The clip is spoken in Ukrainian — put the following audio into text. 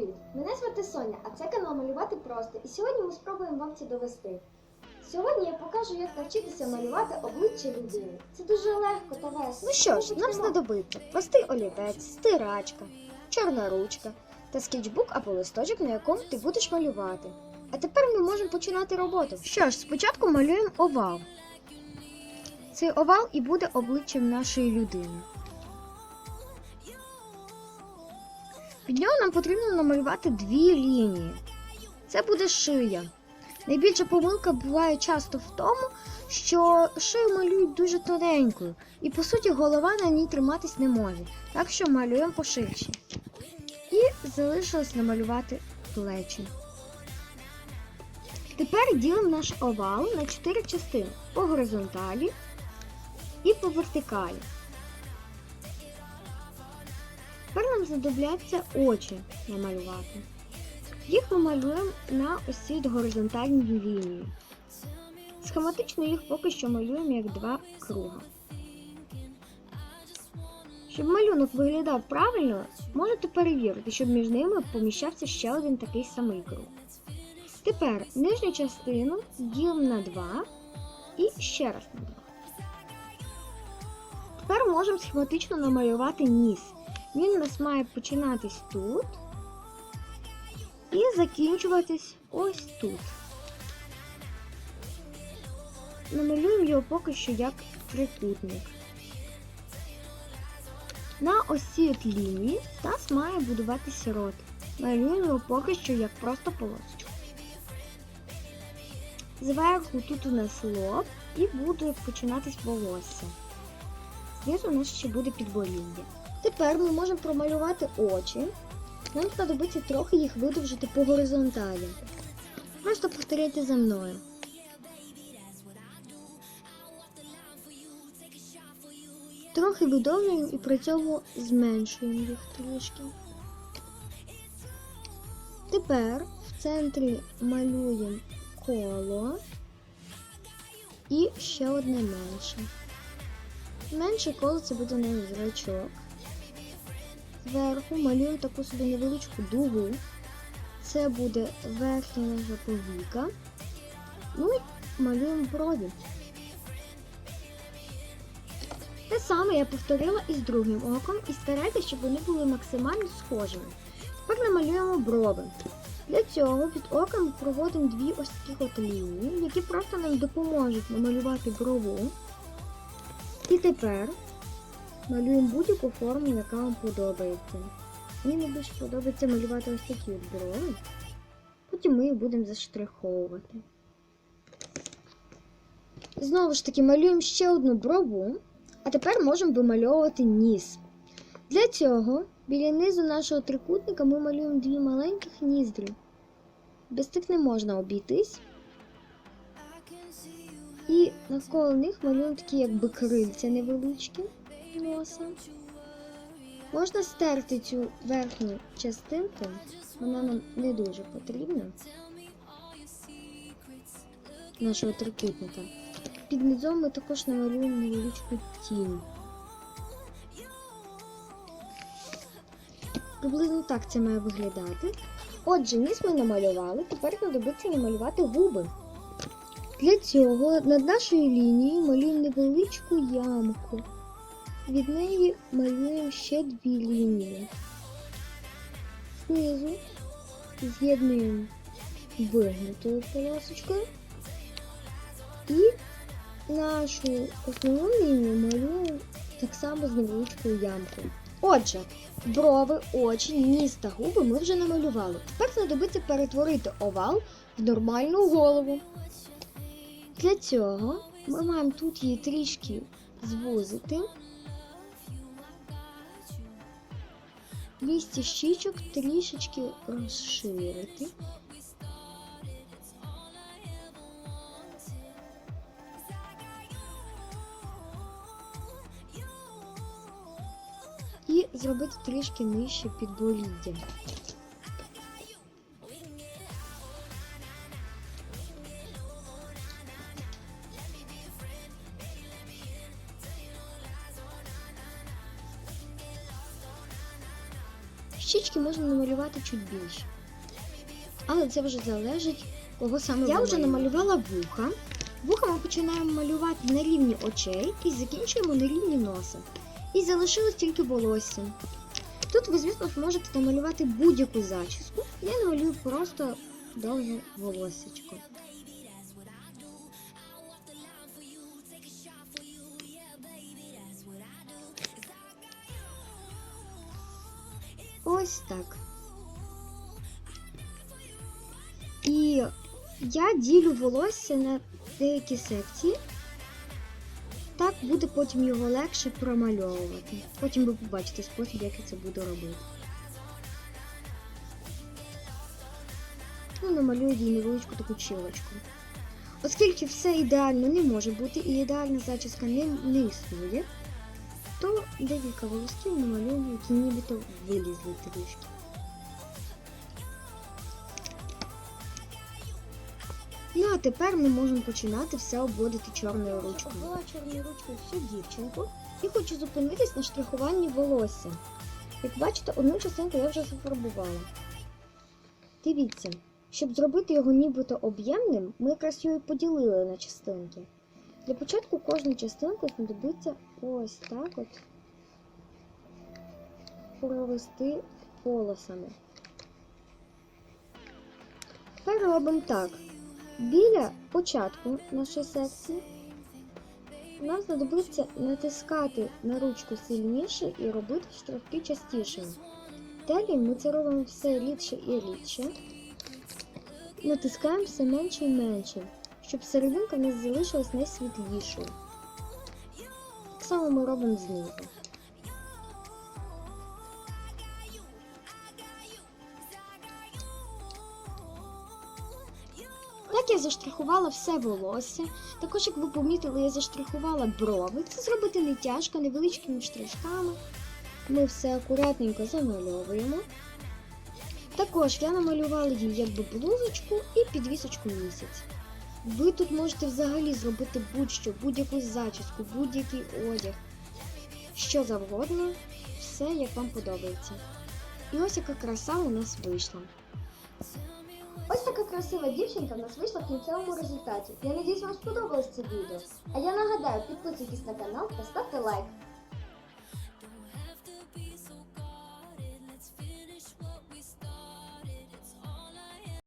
привіт! Мене звати Соня, а це канал Малювати просто. І сьогодні ми спробуємо вам це довести. Сьогодні я покажу, як навчитися малювати обличчя людини. Це дуже легко та весело. Ну що ж, нам знадобиться простий олівець, стирачка, чорна ручка та скетчбук або листочок, на якому ти будеш малювати. А тепер ми можемо починати роботу. Що ж, спочатку малюємо овал. Цей овал і буде обличчям нашої людини. Під нього нам потрібно намалювати дві лінії. Це буде шия. Найбільша помилка буває часто в тому, що шию малюють дуже тоненькою, і по суті голова на ній триматись не може. Так що малюємо поширші. І залишилось намалювати плечі. Тепер ділимо наш овал на 4 частини по горизонталі і по вертикалі. Тепер нам знадобляться очі намалювати. Їх ми малюємо на ось цій горизонтальній лінії. Схематично їх поки що малюємо як два круга. Щоб малюнок виглядав правильно, можете перевірити, щоб між ними поміщався ще один такий самий круг. Тепер нижню частину ділимо на 2 і ще раз на 2. Тепер можемо схематично намалювати ніс. Він у нас має починатись тут і закінчуватись ось тут. Намалюємо його поки що як трикутник. На ось цій от лінії нас має будуватися рот. Малюємо його поки що як просто полосочку. Зверху тут у нас лоб і буде починатись волосся. Знизу у нас ще буде підборіддя. Тепер ми можемо промалювати очі. Нам знадобиться трохи їх видовжити по горизонталі. Просто повторяйте за мною. Трохи видовжуємо і при цьому зменшуємо їх трішки. Тепер в центрі малюємо коло і ще одне менше. Менше коло це буде наш зрачок. Зверху малюємо таку собі невеличку дугу. Це буде верхня наша повіка. Ну і малюємо брові. Те саме я повторила і з другим оком, і старайтеся, щоб вони були максимально схожими. Тепер намалюємо брови. Для цього під оком проводимо дві ось таких от лінії, які просто нам допоможуть намалювати брову. І тепер малюємо будь-яку форму, яка вам подобається. Мені найбільше подобається малювати ось такі брови. Потім ми їх будемо заштриховувати. Знову ж таки, малюємо ще одну брову, а тепер можемо вимальовувати ніс. Для цього біля низу нашого трикутника ми малюємо дві маленьких ніздрі. Без тих не можна обійтись. І навколо них малюємо такі якби крильця невеличкі носа. Можна стерти цю верхню частинку, вона нам не дуже потрібна. Нашого трикутника. Під низом ми також намалюємо невеличку тінь. Приблизно так це має виглядати. Отже, ніс ми намалювали, тепер знадобиться намалювати губи. Для цього над нашою лінією малюємо невеличку ямку. Від неї малюємо ще дві лінії. Знизу з'єднуємо вигнутою полосочкою. І нашу основну лінію малюємо так само з невеличкою ямкою. Отже, брови, очі, ніс та губи ми вже намалювали. Тепер знадобиться перетворити овал в нормальну голову. Для цього ми маємо тут її трішки звузити. Місце щічок трішечки розширити. І зробити трішки нижче підборіддя. Щічки можна намалювати чуть більше. Але це вже залежить, кого саме Я вже намалювала вуха. Вуха ми починаємо малювати на рівні очей і закінчуємо на рівні носа. І залишилось тільки волосся. Тут ви, звісно, зможете намалювати будь-яку зачіску. Я намалюю просто довге волоссячко. Ось так. І я ділю волосся на деякі секції. Так буде потім його легше промальовувати. Потім ви побачите спосіб, як я це буду робити. Ну, намалюю їй невеличку таку чілочку. Оскільки все ідеально не може бути і ідеальна зачіска не, не існує, то декілька волосків намалюю, які нібито вилізли трішки. Ну а тепер ми можемо починати все обводити чорною ручкою. Обвела чорною ручкою всю дівчинку і хочу зупинитись на штрихуванні волосся. Як бачите, одну частинку я вже зафарбувала. Дивіться, щоб зробити його нібито об'ємним, ми якраз його і поділили на частинки. Для початку кожну частинку знадобиться ось так от провести полосами. Тепер робимо так. Біля початку нашої секції нам знадобиться натискати на ручку сильніше і робити штрихи частішими. Далі ми це робимо все рідше і рідше. Натискаємо все менше і менше, щоб серединка нас залишилась найсвітлішою. Так само ми робимо знизу. Так я заштрихувала все волосся. Також, як ви помітили, я заштрихувала брови. Це зробити не тяжко, невеличкими штришками. Ми все акуратненько замальовуємо. Також я намалювала їй якби блузочку і підвісочку місяць. Ви тут можете взагалі зробити будь-що, будь-яку зачіску, будь-який одяг, що завгодно, все як вам подобається. І ось яка краса у нас вийшла. Ось така красива дівчинка в нас вийшла в кінцевому результаті. Я надіюсь, вам сподобалось це відео. А я нагадаю, підписуйтесь на канал та ставте лайк.